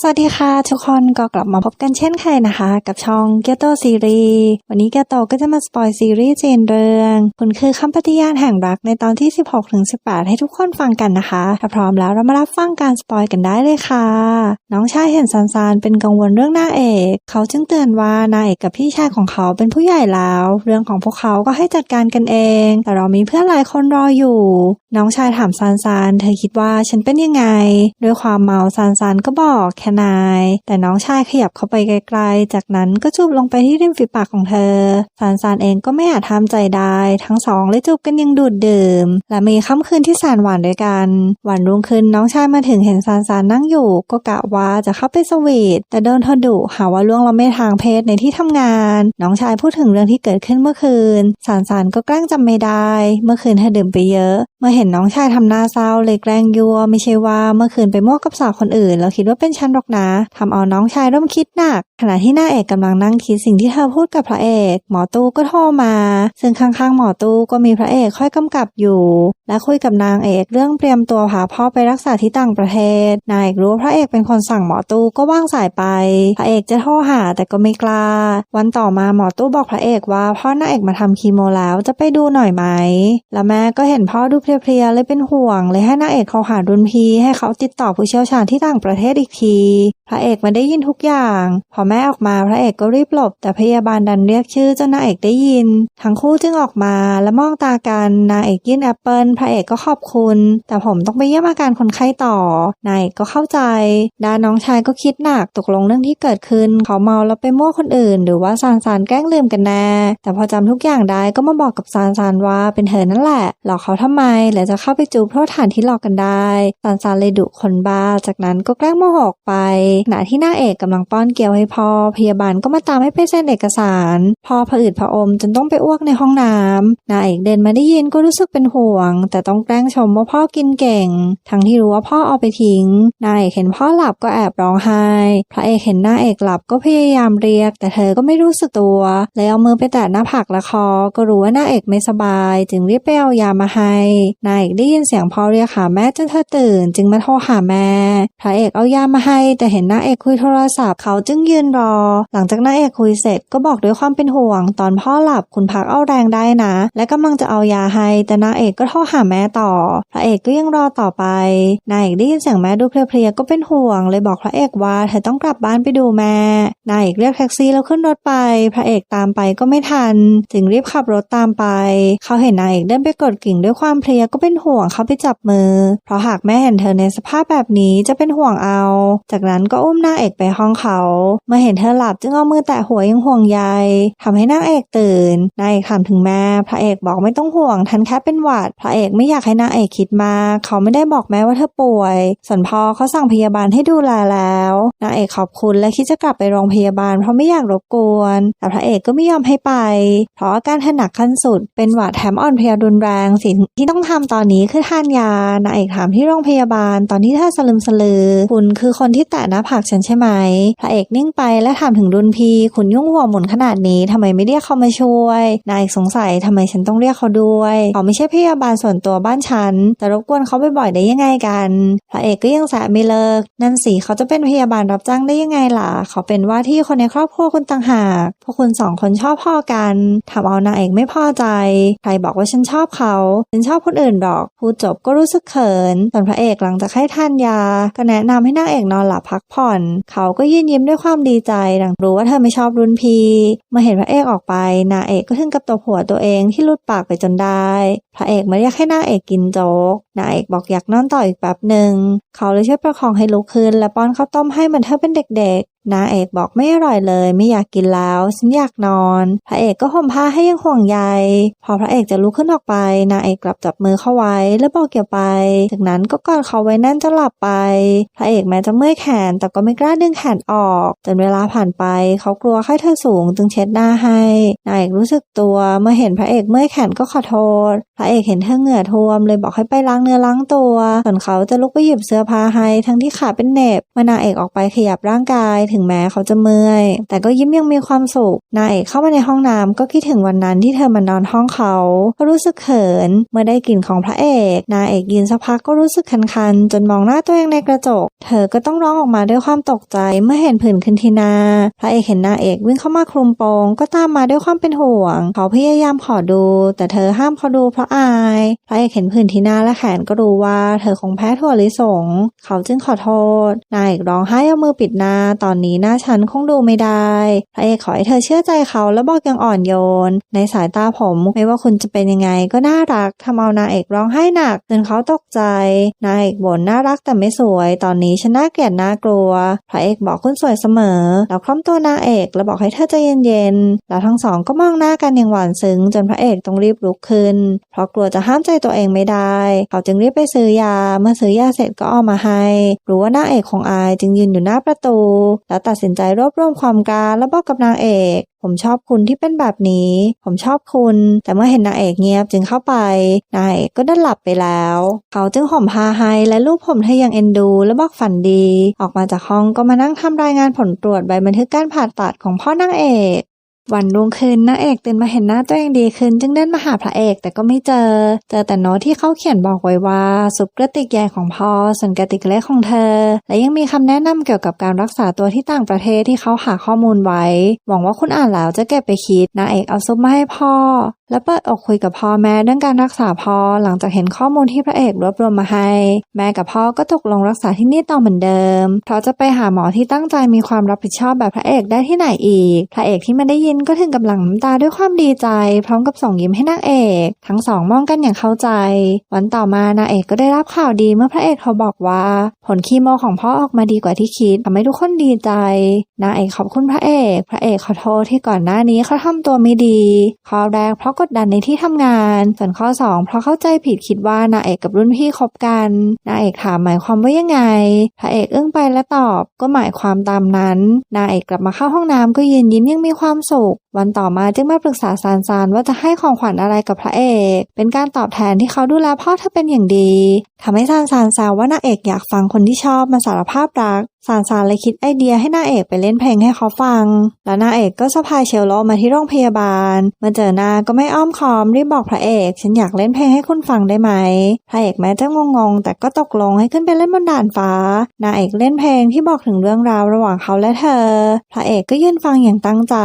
สวัสดีค่ะทุกคนก็กลับมาพบกันเช่นเคยนะคะ กับช่องเกโตซีรีส์วันนี้เกโตก็จะมาสปอยซีรีส์จีนเรื่องคุณคือคำปฏิญาณแห่งรักในตอนที่ 16ถึง18 ให้ทุกคนฟังกันนะคะ ถ้าพร้อมแล้วเรามารับฟังการสปอยกันได้เลยค่ะ น้องชายเห็นซันซานเป็นกังวลเรื่องนางเอก เขาจึงเตือนว่านางเอกกับพี่ชายของเขาเป็นผู้ใหญ่แล้ว เรื่องของพวกเขาก็ให้จัดการกันเอง แต่เรามีเพื่อนหลายคนรออยู่ น้องชายถามซานซานเธอคิดว่าฉันเป็นยังไง ด้วยความเมาซานซานก็บอกแค่นาย แต่น้องชายขยับเข้าไปไกลๆ จากนั้นก็จูบลงไปที่ริมฝีปากของเธอซานซานเองก็ไม่อาจทำใจได้ ทั้งสองเลยจูบกันยังดูดดื่ม และมีค่ำคืนที่แสนหวานด้วยกัน วันรุ่งขึ้นน้องชายมาถึงเห็นซานซานนั่งอยู่ ก็กะว่าจะเข้าไปสวีทแต่โดนเธอดุหาว่าล่วงละเมิดทางเพศในที่ทำงาน น้องชายพูดถึงเรื่องที่เกิดขึ้นเมื่อคืนซานซานก็แกล้งจำไม่ได้ เมื่อคืนเธอดื่มไปเยอะ เมื่อเห็นน้องชายทำหน้าเศร้าเลยแกล้งยัวไม่ใช่ว่าเมื่อคืนไปมั่วกับสาวคนอื่นแล้วคิดว่าเป็นฉันหรอกนะทำเอาน้องชายเริ่มคิดหนัก ขณะที่น้าเอกกำลังนั่งคิดสิ่งที่เธอพูดกับพระเอก หมอตู้ก็โทรมา ซึ่งข้างๆหมอตู้ก็มีพระเอกค่อยกำกับอยู่ และคุยกับนางเอกเรื่องเตรียมตัวพาพ่อไปรักษาที่ต่างประเทศ นางเอกรู้พระเอกเป็นคนสั่งหมอตู้ก็ว่างสายไป พระเอกจะโทรหาแต่ก็ไม่กล้า วันต่อมาหมอตู้บอกพระเอกว่าพ่อนางเอกมาทำคีโมแล้วจะไปดูหน่อยไหม แล้วแม่ก็เห็นพ่อดูเพลียๆเลยเป็นห่วง เลยให้นางเอกเขาหารุ่นพี่ให้เขาติดต่อผู้เชี่ยวชาญที่ต่างประเทศอีกทีพระเอกมาได้ยินทุกอย่าง พอแม่ออกมาพระเอกก็รีบหลบ แต่พยาบาลดันเรียกชื่อจนนางเอกได้ยิน ทั้งคู่จึงออกมาและมองตากันนางเอกยื่นแอปเปิลพระเอกก็ขอบคุณ แต่ผมต้องไปเยี่ยมอาการคนไข้ต่อนายเอกก็เข้าใจดาน้องชายก็คิดหนักตกลงเรื่องที่เกิดขึ้น เขาเมาแล้วไปมั่วคนอื่น หรือว่าซานซานแกล้งลืมกันแน่ แต่พอจำทุกอย่างได้ก็มาบอกกับซานซานว่าเป็นเธอนั่นแหละหลอกเขาทำไมแล้วจะเข้าไปจูบโทษฐานที่หลอกกันได้ซานซานเลยดุคนบ้าจากนั้นก็แกล้งโมโหกไปขณะที่นางเอกกำลังป้อนเกลียวให้พ่อพยาบาลก็มาตามให้ไปเซ็นเอกสาร พ่อผะอืดผะอมจนต้องไปอ้วกในห้องน้ำนางเอกเดินมาได้ยินก็รู้สึกเป็นห่วง แต่ต้องแกล้งชมว่าพ่อกินเก่ง ทั้งที่รู้ว่าพ่อเอาไปทิ้งนางเอกเห็นพ่อหลับก็แอบร้องไห้พระเอกเห็นนางเอกหลับก็พยายามเรียก แต่เธอก็ไม่รู้สึกตัวเลยเอามือไปแตะหน้าผากและคอ ก็รู้ว่านางเอกไม่สบาย จึงรีบไปเอายามาให้นางเอกได้ยินเสียงพ่อเรียกหาแม่จนเธอตื่น จึงมาโทรหาแม่พระเอกเอายามาให้แต่เห็นนาเอกคุยโทรศัพท์เขาจึงยืนรอ หลังจากนาเอกคุยเสร็จก็บอกด้วยความเป็นห่วง ตอนพ่อหลับคุณพักเอาแรงได้นะ และกำลังจะเอายาให้แต่นาเอกก็โทรหาแม่ต่อ พระเอกก็ยังรอต่อไปนางเอกได้ยินเสียงแม่ดูเพลียๆก็เป็นห่วง เลยบอกพระเอกว่าเธอต้องกลับบ้านไปดูแม่นางเอกเรียกแท็กซี่แล้วขึ้นรถไป พระเอกตามไปก็ไม่ทัน จึงรีบขับรถตามไป เขาเห็นนางเอกเดินไปกดกิ่งด้วยความเพลียก็เป็นห่วงเขาไปจับมือ เพราะหากแม่เห็นเธอในสภาพแบบนี้จะเป็นห่วงเอาจากนั้นก็อุ้มนางเอกไปห้องเขา เมื่อเห็นเธอหลับจึงเอามือแตะหัวยังห่วงใยทำให้นางเอกตื่นนางเอกถามถึงแม่พระเอกบอกไม่ต้องห่วงทันแค่เป็นหวัด พระเอกไม่อยากให้นางเอกคิดมากเขาไม่ได้บอกแม่ว่าเธอป่วย ส่วนพ่อเขาสั่งพยาบาลให้ดูแลแล้วนางเอกขอบคุณและคิดจะกลับไปโรงพยาบาลเพราะไม่อยากรบกวน แต่พระเอกก็ไม่ยอมให้ไป เพราะอาการหนักขั้นสุด เป็นหวัดแถมอ่อนเพลียรุนแรงสิ่งที่ต้องทำตอนนี้คือทานยานางเอกถามที่โรงพยาบาล ตอนที่เธอสลึมสลือคุณคือคนที่แตะหน้าผากฉันใช่ไหมพระเอกนิ่งไปและถามถึงรุ่นพี่คุณยุ่งหัวหมุนขนาดนี้ทำไมไม่เรียกเขามาช่วย นายเอกสงสัยทำไมฉันต้องเรียกเขาด้วยเขาไม่ใช่พยาบาลส่วนตัวบ้านฉันแต่รบกวนเขาบ่อยๆได้ยังไงกันพระเอกก็ยังแสะไม่เลิก นั่นสิเขาจะเป็นพยาบาลรับจ้างได้ยังไงล่ะ เขาเป็นว่าที่คนในครอบครัวคุณต่างหากพวกคุณสองคนชอบพ่อกันทำเอานางเอกไม่พอใจ ใครบอกว่าฉันชอบเขาฉันชอบคนอื่นหรอกพูดจบก็รู้สึกเขินส่วนพระเอกหลังจากให้ทานยา ก็แนะนำให้นางเอกนอนหลับพักผ่อน เขาก็ยิ้มยิ้มด้วยความดีใจหลังรู้ว่าเธอไม่ชอบรุ่นพี่ เมื่อเห็นพระเอกออกไปนางเอกก็ถึงกับตบหัวตัวเองที่ลุดปากไปจนได้ พระเอกมาเรียกให้นางเอกกินโจ๊กนางเอกบอกอยากนอนต่ออีกแป๊บหนึ่ง เขาเลยช่วยประคองให้ลุกขึ้นและป้อนข้าวต้มให้เหมือนเธอเป็นเด็ก นางเอกบอกไม่อร่อยเลยไม่อยากกินแล้วฉันอยากนอน พระเอกก็ห่มผ้าให้ยังห่วงใยพอพระเอกจะลุกขึ้นออกไป นางเอกกลับจับมือเข้าไว้แล้วบอกเกี่ยวไป จากนั้นก็กอดเขาไว้แน่นจนหลับไป พระเอกแม้จะเมื่อยแขนแต่ก็ไม่กล้าดึงแขนออก จนเวลาผ่านไป เขากลัวไข้เธอสูงจึงเช็ดหน้าให้ นางเอกรู้สึกตัวเมื่อเห็นพระเอกเมื่อยแขนก็ขอโทษ พระเอกเห็นเธอเหงื่อท่วมเลยบอกให้ไปล้างเนื้อล้างตัวส่วนเขาจะลุกไปหยิบเสื้อผ้าให้ทั้งที่ขาเป็นเน็บเมื่อนางเอกออกไปขยับร่างกายถถึงแม้เขาจะเมื่อย แต่ก็ยิ้มยังมีความสุขนางเอกเข้ามาในห้องน้ำก็คิดถึงวันนั้นที่เธอมานอนห้องเขาก็รู้สึกเขิน เมื่อได้กลิ่นของพระเอกนางเอกยืนสักพักก็รู้สึกคันๆ จนมองหน้าตัวเองในกระจก เธอก็ต้องร้องออกมาด้วยความตกใจเมื่อเห็นผื่นขึ้นที่หน้าพระเอกเห็นนางเอกวิ่งเข้ามาคลุมโปงก็ตามมาด้วยความเป็นห่วง เขาพยายามขอดู แต่เธอห้ามเขาดูเพราะอาย พระเอกเห็นผื่นที่หน้าและแขนก็รู้ว่าเธอคงแพ้ถั่วลิสง เขาจึงขอโทษ นางเอกร้องไห้เอามือปิดหน้าตอนนี้หน้าฉันคงดูไม่ได้พระเอกขอให้เธอเชื่อใจเขาและบอกอย่างอ่อนโยน ในสายตาผมไม่ว่าคุณจะเป็นยังไงก็น่ารักทำเอานางเอกร้องไห้หนักจนเขาตกใจนางเอกบ่นน่ารักแต่ไม่สวย ตอนนี้ฉันน่าเกลียดน่ากลัวพระเอกบอกคุณสวยเสมอ แล้วคล่อมตัวนางเอกแล้วบอกให้เธอใจเย็นๆแล้วทั้งสองก็มองหน้ากันอย่างหวานซึ้งจนพระเอกต้องรีบลุกขึ้น เพราะกลัวจะห้ามใจตัวเองไม่ได้ เขาจึงรีบไปซื้อยา เมื่อซื้อยาเสร็จก็เอามาให้ รู้ว่านางเอกของอายจึงยืนอยู่หน้าประตูแล้วตัดสินใจรวบรวมความกล้าแล้วบอกกับนางเอก ผมชอบคุณที่เป็นแบบนี้ ผมชอบคุณ แต่เมื่อเห็นนางเอกเงียบจึงเข้าไป นางเอกก็ได้หลับไปแล้ว เขาจึงห่มผ้าให้และลูบผมเธออย่างเอ็นดู และบอกฝันดี ออกมาจากห้องก็มานั่งทำรายงานผลตรวจใบบันทึกการผ่าตัดของพ่อนางเอก วันรุ่งขึ้นนางเอกตื่นมาเห็นหน้าตัวเองดีขึ้น จึงเดินมาหาพระเอกแต่ก็ไม่เจอ เจอแต่โน้ตที่เขาเขียนบอกไว้ว่าซุปกระติกใหญ่ของพ่อส่วนกระติกเล็กของเธอ และยังมีคำแนะนำเกี่ยวกับการรักษาตัวที่ต่างประเทศที่เขาหาข้อมูลไว้ หวังว่าคุณอ่านแล้วจะเก็บไปคิดนางเอกเอาซุปมาให้พ่อ และเปิดอกคุยกับพ่อแม่เรื่องการรักษาพ่อหลังจากเห็นข้อมูลที่พระเอกรวบรวมมาให้ แม่กับพ่อก็ตกลงรักษาที่นี่ต่อเหมือนเดิมเพราะจะไปหาหมอที่ตั้งใจมีความรับผิดชอบแบบพระเอกได้ที่ไหนอีก พระเอกที่มันได้ยินก็ถึงกำลังน้ำตาด้วยความดีใจ พร้อมกับส่งยิ้มให้นางเอก ทั้งสองมองกันอย่างเข้าใจ วันต่อมานางเอกก็ได้รับข่าวดีเมื่อพระเอกเขาบอกว่า ผลคีโมของพ่อออกมาดีกว่าที่คิดทำให้ทุกคนดีใจนางเอกขอบคุณพระเอก พระเอกขอโทษที่ก่อนหน้านี้เขาทำตัวไม่ดี ข้อแรกเพราะกดดันในที่ทำงาน ส่วนข้อ 2 เพราะเข้าใจผิดคิดว่านางเอกกับรุ่นพี่คบกันนางเอกถามหมายความว่ายังไง พระเอกอึ้งไปและตอบก็หมายความตามนั้นนางเอกกลับมาเข้าห้องน้ำก็ยืนยิ้มยังมีความสุขを วันต่อมาจึงมาปรึกษาซานซานว่าจะให้ของขวัญอะไรกับพระเอก เป็นการตอบแทนที่เขาดูแลพ่อเธอเป็นอย่างดีทำให้ซานซานแซวว่านางเอกอยากฟังคนที่ชอบมาสารภาพรักซานซานเลยคิดไอเดียให้นางเอกไปเล่นเพลงให้เขาฟัง แล้วนางเอกก็สะพายเชลโลมาที่โรงพยาบาล เมื่อเจอหน้าก็ไม่อ้อมค้อมรีบบอกพระเอก ฉันอยากเล่นเพลงให้คุณฟังได้ไหม พระเอกแม้จะงงๆ แต่ก็ตกลงให้ขึ้นไปเล่นบนด่านฟ้า นางเอกเล่นเพลงที่บอกถึงเรื่องราวระหว่างเขาและเธอ พระเอกก็ยืนฟังอย่างตั้งใจ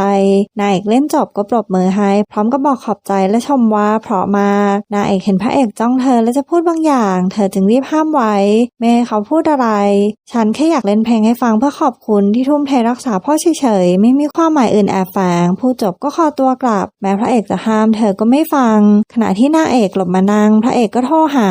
นางเอกเล่นจบก็ปรบมือให้ พร้อมกับบอกขอบใจและชมว่าเพราะมากนางเอกเห็นพระเอกจ้องเธอและจะพูดบางอย่าง เธอจึงรีบห้ามไว้ไม่ให้เขาพูดอะไร ฉันแค่อยากเล่นเพลงให้ฟังเพื่อขอบคุณที่ทุ่มเทรักษาพ่อเฉยๆไม่มีความหมายอื่นแอบแฝงพูดจบก็ขอตัวกลับ แม้พระเอกจะห้าม เธอก็ไม่ฟัง ขณะที่นางเอกหลบมานั่งพระเอกก็โทรหา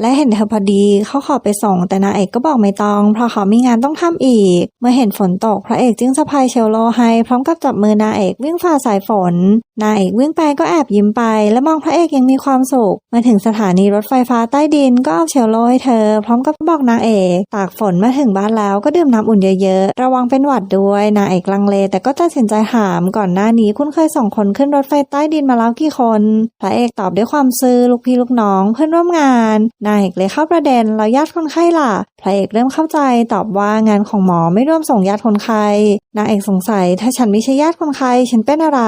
และเห็นเธอพอดีเขาขอไปส่งแต่นางเอกก็บอกไม่ต้อง เพราะเขามีงานต้องทำอีก เมื่อเห็นฝนตกพระเอกจึงสะพายเชลโลให้พร้อมกับจับมือนางเอกวิ่งฝ่าสายฝนนางเอกวิ่งไปก็แอบยิ้มไป และมองพระเอกยังมีความสุข มาถึงสถานีรถไฟฟ้าใต้ดินก็เอาเชลโลให้เธอ พร้อมกับบอกนางเอกตากฝนมาถึงบ้านแล้วก็ดื่มน้ำอุ่นเยอะๆ ระวังเป็นหวัดด้วยนางเอกลังเล แต่ก็ตัดสินใจถามก่อนหน้านี้คุณเคยส่งคนขึ้นรถไฟใต้ดินมาแล้วกี่คน พระเอกตอบด้วยความซื่อลูกพี่ลูกน้องเพื่อนร่วมงานนางเอกเลยเข้าประเด็นแล้วญาติคนไข้ล่ะ พระเอกเริ่มเข้าใจตอบว่างานของหมอไม่ร่วมส่งญาติคนไข้นางเอกสงสัย ถ้าฉันไม่ใช่ญาติคนไข้ฉันเป็นอะไร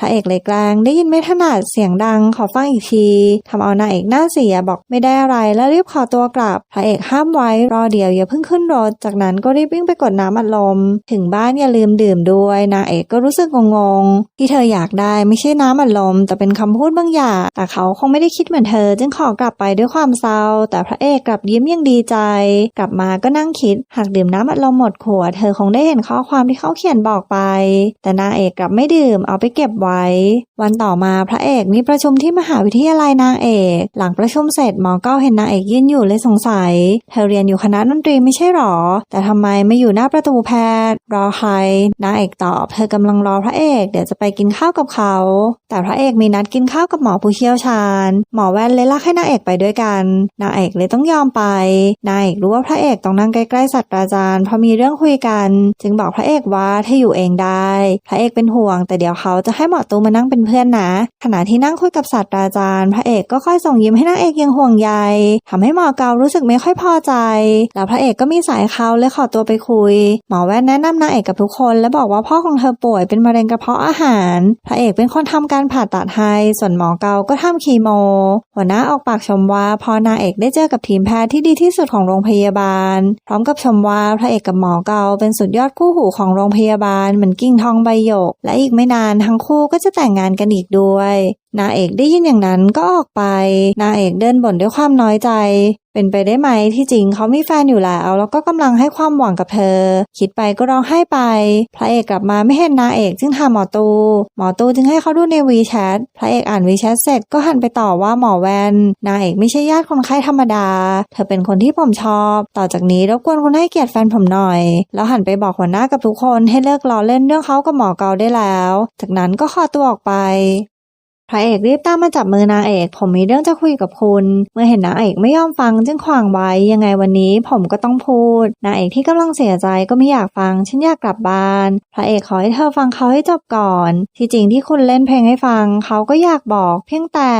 พระเอกเลยแกล้งได้ยินไม่ถนัดเสียงดังขอฟังอีกทีทำเอานางเอกหน้าเสียบอกไม่ได้อะไรแล้วรีบขอตัวกลับ พระเอกห้ามไว้รอเดี๋ยวอย่าเพิ่งขึ้นรถ จากนั้นก็รีบวิ่งไปกดน้ำอัดลม ถึงบ้านอย่าลืมดื่มด้วยนางเอกก็รู้สึกงงๆที่เธออยากได้ไม่ใช่น้ำอัดลม แต่เป็นคำพูดบางอย่างแต่เขาคงไม่ได้คิดเหมือนเธอ จึงขอกลับไปด้วยความเศร้า แต่พระเอกกลับยิ้มยังดีใจ กลับมาก็นั่งคิด หากดื่มน้ำอัดลมหมดขวดเธอคงได้เห็นข้อความที่เขาเขียนบอกไป แต่นางเอกกลับไม่ดื่มเอาไปเก็บไว้วันต่อมาพระเอกมีประชุมที่มหาวิทยาลัยนางเอก หลังประชุมเสร็จหมอก้าเห็นนางเอกยืนอยู่เลยสงสัย เธอเรียนอยู่คณะดนตรีไม่ใช่หรอ แต่ทำไมไม่อยู่หน้าประตูแพทย์ รอใคร นางเอกตอบ เธอกำลังรอพระเอกเดี๋ยวจะไปกินข้าวกับเขา แต่พระเอกมีนัดกินข้าวกับหมอผู้เชี่ยวชาญ หมอแว่นเลยลากให้นางเอกไปด้วยกัน นางเอกเลยต้องยอมไป นางเอกรู้ว่าพระเอกต้องนั่งใกล้ๆศาสตราจารย์เพราะมีเรื่องคุยกัน จึงบอกพระเอกว่าถ้าอยู่เองได้ พระเอกเป็นห่วง แต่เดี๋ยวเขาจะให้หมอตุ้มมานั่งเป็นเพื่อนนะ ขณะที่นั่งคุยกับศาสตราจารย์ พระเอกก็ค่อยส่งยิ้มให้นางเอกยังห่วงใยทำให้หมอเการู้สึกไม่ค่อยพอใจ แล้วพระเอกก็มีสายเขาเลยขอตัวไปคุย หมอแว่นแนะนำนางเอกกับทุกคน และบอกว่าพ่อของเธอป่วยเป็นมะเร็งกระเพาะอาหาร พระเอกเป็นคนทำการผ่าตัดให้ ส่วนหมอเกาก็ทำคีโม หัวหน้าออกปากชมว่าพอนางเอกได้เจอกับทีมแพทย์ที่ดีที่สุดของโรงพยาบาล พร้อมกับชมว่าพระเอกกับหมอเกาเป็นสุดยอดคู่หูของโรงพยาบาลเหมือนกิ่งทองใบหยก และอีกไม่นานทั้งคู่ก็จะแต่งงานกันอีกด้วย นางเอกได้ยินอย่างนั้นก็ออกไป นางเอกเดินบ่นด้วยความน้อยใจ เป็นไปได้ไหมที่จริงเขามีแฟนอยู่แล้วแล้วก็กำลังให้ความหวังกับเธอ คิดไปก็ร้องไห้ไป พระเอกกลับมาไม่เห็นนางเอกจึงถามหมอตู หมอตูจึงให้เขาดูในวีแชท พระเอกอ่านวีแชทเสร็จก็หันไปต่อว่าหมอแวนนางเอกไม่ใช่ญาติคนไข้ธรรมดา เธอเป็นคนที่ผมชอบ ต่อจากนี้รบกวนคุณให้เกียรติแฟนผมหน่อย แล้วหันไปบอกหัวหน้ากับทุกคนให้เลิกล้อเล่นเรื่องเขากับหมอเกาได้แล้ว จากนั้นก็ขอตัวออกไป พระเอกรีบตามมาจับมือนางเอก ผมมีเรื่องจะคุยกับคุณ เมื่อเห็นนางเอกไม่ยอมฟังจึงขวางไว้ ยังไงวันนี้ผมก็ต้องพูด นางเอกที่กำลังเสียใจก็ไม่อยากฟัง ฉันอยากกลับบ้าน พระเอกขอให้เธอฟังเขาให้จบก่อน ที่จริงที่คุณเล่นเพลงให้ฟัง เขาก็อยากบอก เพียงแต่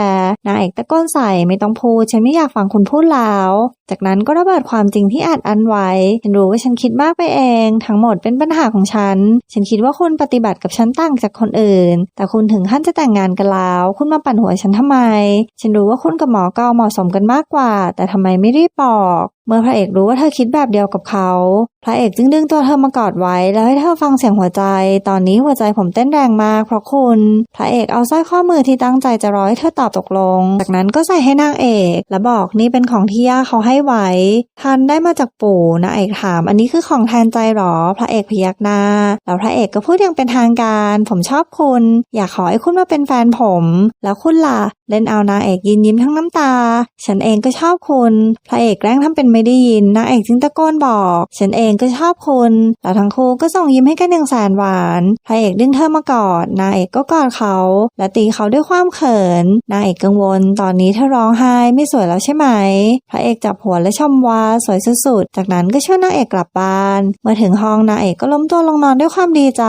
นางเอกตะโกนใส่ไม่ต้องพูด ฉันไม่อยากฟังคุณพูดแล้วจากนั้นก็ระเบิดความจริงที่อัดอั้นไว้ ฉันรู้ว่าฉันคิดมากไปเอง ทั้งหมดเป็นปัญหาของฉัน ฉันคิดว่าคุณปฏิบัติกับฉันต่างจากคนอื่น แต่คุณถึงขั้นจะแต่งงานกันแล้ว คุณมาปั่นหัวฉันทำไม ฉันรู้ว่าคุณกับหมอเกาเหมาะสมกันมากกว่า แต่ทำไมไม่รีบบอกเมื่อพระเอกรู้ว่าเธอคิดแบบเดียวกับเขา พระเอกจึงดึงตัวเธอมากอดไว้ แล้วให้เธอฟังเสียงหัวใจ ตอนนี้หัวใจผมเต้นแรงมากเพราะคุณ พระเอกเอาสร้อยข้อมือที่ตั้งใจจะร้อยเธอตอบตกลง จากนั้นก็ใส่ให้นางเอก และบอกนี่เป็นของที่ย่าเขาให้ไว้ทันได้มาจากปู่นางเอกถาม อันนี้คือของแทนใจหรอ พระเอกพยักหน้า แล้วพระเอกก็พูดอย่างเป็นทางการ ผมชอบคุณ อยากขอให้คุณมาเป็นแฟนผม แล้วคุณล่ะเล่นเอานางเอกยินยิ้มทั้งน้ำตา ฉันเองก็ชอบคุณพระเอกแกล้งทำเป็นไม่ได้ยินนางเอกจึงตะโกนบอก ฉันเองก็ชอบคุณแล้วทั้งคู่ก็ส่งยิ้มให้กันอย่างแสนหวานพระเอกดึงเธอมากอดนางเอกก็กอดเขา และตีเขาด้วยความเขินนางเอกกังวล ตอนนี้เธอร้องไห้ไม่สวยแล้วใช่ไหม พระเอกจับหัวและชมว่าสวยสุดๆจากนั้นก็ช่วยนางเอกกลับบ้าน เมื่อถึงห้องนางเอกก็ล้มตัวลงนอนด้วยความดีใจ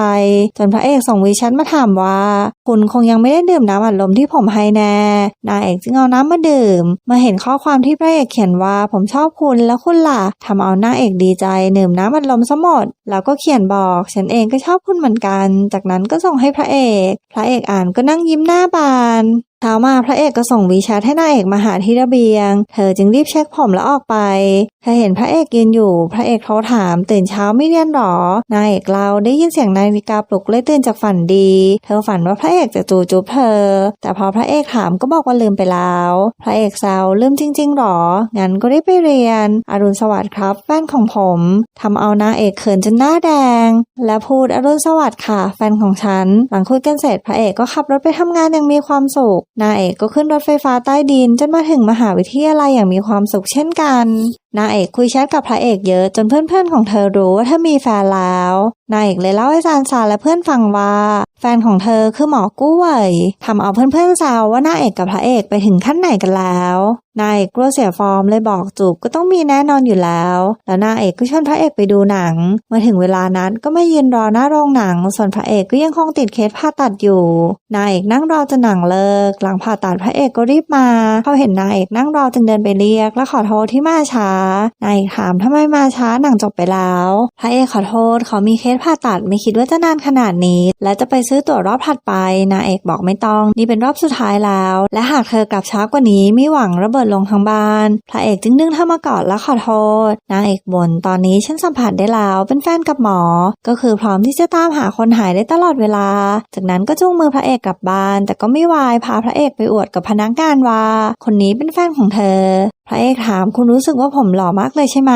จนพระเอกส่งวีแชทมาถามว่า คุณคงยังไม่ได้ดื่มน้ำอัดลมที่ผมให้แน่นางเอกจึงเอาน้ำมาดื่ม มาเห็นข้อความที่พระเอกเขียนว่าผมชอบคุณแล้วคุณล่ะทำเอานางเอกดีใจดื่มน้ำอัดลมซะหมด แล้วก็เขียนบอกฉันเองก็ชอบคุณเหมือนกัน จากนั้นก็ส่งให้พระเอก พระเอกอ่านก็นั่งยิ้มหน้าบานเช้ามาพระเอกก็ส่งวีแชทให้นางเอกมาหาที่ระเบียง เธอจึงรีบเช็คผมแล้วออกไป เธอเห็นพระเอกยืนอยู่ พระเอกเขาถามตื่นเช้าไม่เรียนหรอนางเอกเราได้ยินเสียงนาฬิกาปลุกเลยตื่นจากฝันดี เธอฝันว่าพระเอกจะจูจุบเธอ แต่พอพระเอกถามก็บอกว่าลืมไปแล้ว พระเอกแซวลืมจริงๆหรอ งั้นก็ได้ไปเรียน อรุณสวัสดิ์ครับแฟนของผมทำเอานางเอกเขินจนหน้าแดง และพูดอรุณสวัสดิ์ค่ะ แฟนของฉัน หลังคุยกันเสร็จพระเอกก็ขับรถไปทำงานอย่างมีความสุขนายเอกก็ขึ้นรถไฟฟ้าใต้ดินจนมาถึงมหาวิทยาลัยอย่างมีความสุขเช่นกัน นางเอกคุยแชทกับพระเอกเยอะจนเพื่อนๆของเธอรู้ว่าเธอมีแฟนแล้ว นางเอกเลยเล่าให้ซานซาและเพื่อนฟังว่า แฟนของเธอคือหมอกู้เว่ยทำเอาเพื่อนๆแซวว่านางเอกกับพระเอกไปถึงขั้นไหนกันแล้วนางเอกกลัวเสียฟอร์มเลยบอกจูบก็ต้องมีแน่นอนอยู่แล้ว แล้วนางเอกก็ชวนพระเอกไปดูหนัง เมื่อถึงเวลานั้นก็ไมายืนรอหน้าโรงหนัง ส่วนพระเอกก็ยังคงติดเคสผ่าตัดอยู่ นางเอกนั่งรอจนหนังเลิก หลังผ่าตัดพระเอกก็รีบมา เขาเห็นนางเอกนั่งรอจึงเดินไปเรียก และขอโทษที่มาช้านางเอกถามทำไมมาช้าหนังจบไปแล้วพระเอกขอโทษเขามีเคสผ่าตัดไม่คิดว่าจะนานขนาดนี้ และจะไปซื้อตั๋วรอบถัดไปนางเอกบอกไม่ต้อง นี่เป็นรอบสุดท้ายแล้ว และหากเธอกลับช้ากว่านี้ไมีหวังระเบิดลงทั้งบ้านพระเอกจึงดึงเธอมากอดและขอโทษนางเอกบ่นตอนนี้ฉันสัมผัสได้แล้วเป็นแฟนกับหมอ ก็คือพร้อมที่จะตามหาคนหายได้ตลอดเวลา จากนั้นก็จูงมือพระเอกกลับบ้าน แต่ก็ไม่วายพาพระเอกไปอวดกับพนักงานว่า คนนี้เป็นแฟนของเธอ พระเอกถามคุณรู้สึกว่าผมหล่อมากเลยใช่ไหม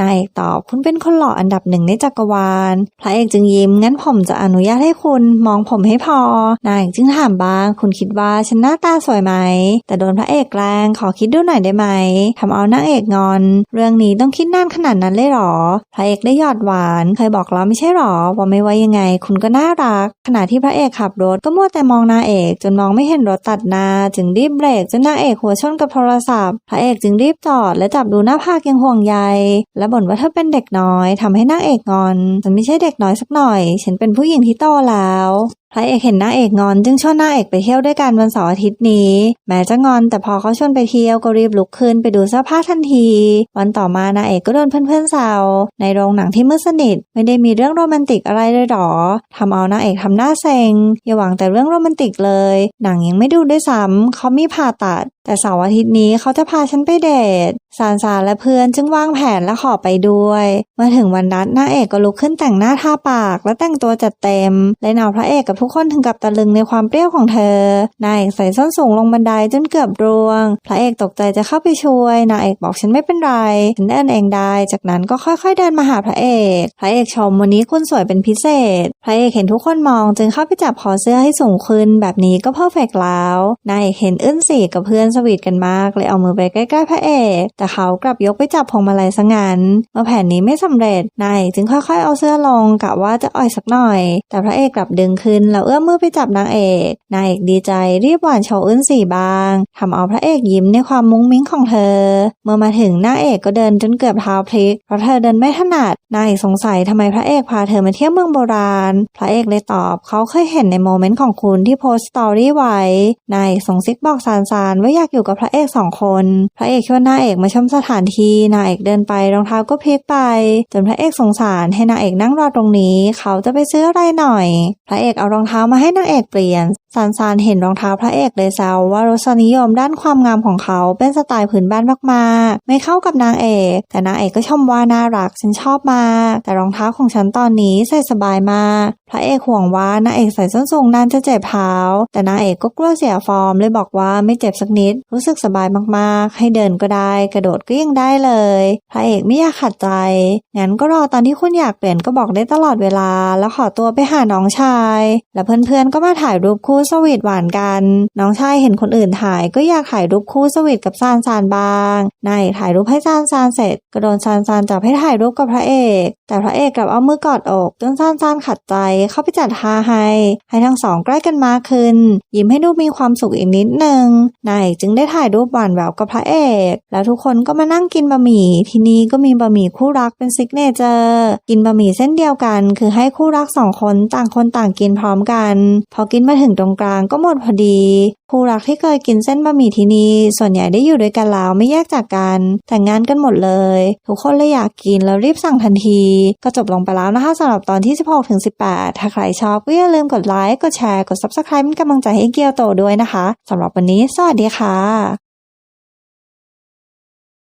นายเอกตอบคุณเป็นคนหล่ออันดับหนึ่งในจักรวาล พระเอกจึงยิ้มงั้นผมจะอนุญาตให้คุณมองผมให้พอ นายเอกจึงถามบ้าง คุณคิดว่าฉันหน้าตาสวยไหม แต่โดนพระเอกแกล้งขอคิดดูหน่อยได้ไหมทำเอานางเอกงอน เรื่องนี้ต้องคิดนานขนาดนั้นเลยหรอ พระเอกได้หยอดหวานเคยบอกแล้วไม่ใช่หรอว่าไม่ว่ายังไง คุณก็น่ารัก ขณะที่พระเอกขับรถก็มัวแต่มองนางเอก จนมองไม่เห็นรถตัดหน้าจึงรีบเบรกจนนางเอกหัวชนกับโทรศัพท์ พระเอกจึงรีบจอดและจับดูหน้าผากยังห่วงใยและบ่นว่าเธอเป็นเด็กน้อยทำให้นางเอกงอนฉันไม่ใช่เด็กน้อยสักหน่อย ฉันเป็นผู้หญิงที่โตแล้ว พระเอกเห็นน้าเอกงอนจึงชวนน้าเอกไปเที่ยวด้วยกันวันเสาร์อาทิตย์นี้ แม้จะงอนแต่พอเขาชวนไปเที่ยวก็รีบลุกขึ้นไปดูเสื้อผ้าทันที วันต่อมานาเอกก็โดนเพื่อนๆแซวในโรงหนังที่มืดสนิทไม่ได้มีเรื่องโรแมนติกอะไรเลยหรอทำเอานาเอกทำหน้าเซ็งอย่าหวังแต่เรื่องโรแมนติกเลย หนังยังไม่ดูด้วยซ้ำเขามีผ่าตัด แต่เสาร์อาทิตย์นี้เขาจะพาฉันไปเดทซานซานและเพื่อนจึงวางแผนและขอไปด้วยเมื่อถึงวันนัดนางเอกก็ลุกขึ้นแต่งหน้าทาปากและแต่งตัวจัดเต็มเล่นเอาพระเอกกับทุกคนถึงกับตะลึงในความเปรี้ยวของเธอนางเอกใส่ส้นสูงลงบันไดจนเกือบร่วง พระเอกตกใจจะเข้าไปช่วยนางเอกบอกฉันไม่เป็นไรฉันเดินเองได้จากนั้นก็ค่อยๆเดินมาหาพระเอก พระเอกชมวันนี้คุณสวยเป็นพิเศษ พระเอกเห็นทุกคนมองจึงเข้าไปจับคอเสื้อให้สูงขึ้น แบบนี้ก็เพอร์เฟกแล้วนางเอกเห็นอึ้นสีกับเพื่อนสวีทกันมากเลยเอามือไปใกล้ๆพระเอกแต่เขากลับยกไปจับพวงมาลัยซะงั้น เมื่อแผนนี้ไม่สำเร็จ นายจึงค่อยๆเอาเสื้อลงกะว่าจะอ่อยสักหน่อย แต่พระเอกกลับดึงขึ้นแล้วเอื้อมมือไปจับนางเอก นางเอกดีใจรีบหวานโชว์อึ้นสีบางทำเอาพระเอกยิ้มในความมุ้งมิ้งของเธอ เมื่อมาถึงนางเอกก็เดินจนเกือบเท้าพลิก เพราะเธอเดินไม่ถนัด นางเอกสงสัยทำไมพระเอกพาเธอมาเที่ยวเมืองโบราณ พระเอกเลยตอบเขาเคยเห็นในโมเมนต์ของคุณที่โพสต์สตอรี่ไว้ นายเอกสงซิกบอกซานซานว่าอยากอยู่กับพระเอกสองคน พระเอกชวนนางเอกมาชมสถานที่นางเอกเดินไปรองเท้าก็พลิกไป จนพระเอกสงสารให้นางเอกนั่งรอตรงนี้ เขาจะไปซื้ออะไรหน่อย พระเอกเอารองเท้ามาให้นางเอกเปลี่ยนซานซานเห็นรองเท้าพระเอกเลยแซวว่ารสนิยมด้านความงามของเขาเป็นสไตล์พื้นบ้านมากๆ ไม่เข้ากับนางเอก แต่นางเอกก็ชมว่าน่ารักฉันชอบมาก แต่รองเท้าของฉันตอนนี้ใส่สบายมาก พระเอกห่วงว่านางเอกใส่ส้นสูงนานจะเจ็บเท้า แต่นางเอกก็กลัวเสียฟอร์มเลยบอกว่าไม่เจ็บสักนิด รู้สึกสบายมากๆ ให้เดินก็ได้กระโดดก็ยังได้เลยพระเอกไม่อยากขัดใจ งั้นก็รอตอนที่คุณอยากเปลี่ยนก็บอกได้ตลอดเวลา แล้วขอตัวไปหาน้องชาย และเพื่อนๆก็มาถ่ายรูปคู่สวีทหวานกัน น้องชายเห็นคนอื่นถ่ายก็อยากถ่ายรูปคู่สวีทกับซานซานบ้างนายถ่ายรูปให้ซานซานเสร็จก็โดนซานซานจับให้ถ่ายรูปกับพระเอก แต่พระเอกกลับเอามือกอดอกจนซานซานขัดใจเข้าไปจัดท่าให้ให้ทั้งสองใกล้กันมากขึ้น ยิ้มให้ดูมีความสุขอีกนิดนึงนายจึงได้ถ่ายรูปหวานแววกับพระเอก แล้วทุกคนก็มานั่งกินบะหมี่ที่นี่ก็มีบะหมี่คู่รักเป็นซิกเนเจอร์กินบะหมี่เส้นเดียวกัน คือให้คู่รักสองคนต่างคนต่างกินพร้อมกัน พอกินมาถึงตรงกลางก็หมดพอดี คู่รักที่เคยกินเส้นบะหมี่ที่นี่ส่วนใหญ่ได้อยู่ด้วยกันแล้วไม่แยกจากกัน แต่งงานกันหมดเลย ทุกคนเลยอยากกินแล้วรีบสั่งทันที ก็จบลงไปแล้วนะคะสำหรับตอนที่ 16ถึง18 ถ้าใครชอบก็อย่าลืมกดไลค์กดแชร์กด Subscribe เป็นกำลังใจให้เกียวโตด้วยนะคะสำหรับวันนี้สวัสดีค่ะ